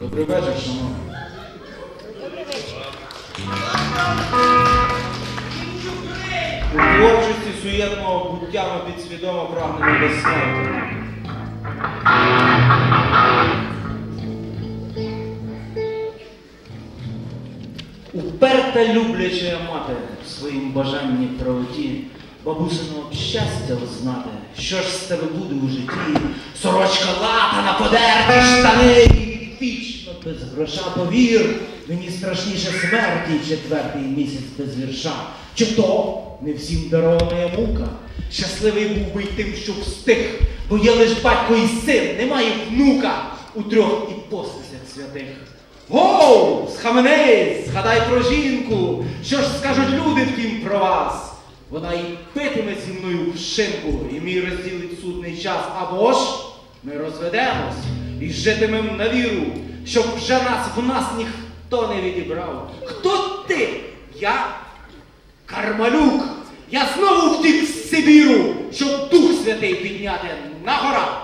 Добрий вечір, шановні. У творчості суєтного буття ми підсвідомо прагнемо до смерті. Уперта любляча мати в своїм бажанні правоті, бабусиного щастя знати, що ж з тебе буде у житті, сорочка латана, подерті штани, вічно без гроша повір, мені страшніше смерті четвертий місяць без вірша. Чи то не всім дарована мука? Щасливий був би й тим, що встиг, бо є лиш батько і син, немає внука у трьох і іпостасях святих. Гоу, схаменись, згадай про жінку, що ж скажуть люди втім про вас. Вона й питиме зі мною в шинку, і мій розділить судний час, або ж ми розведемось і житимем на віру, щоб вже нас в нас ніхто не відібрав. Хто ти? Я Кармалюк. Я знову втік з Сибіру, щоб Дух Святий підняти на гора.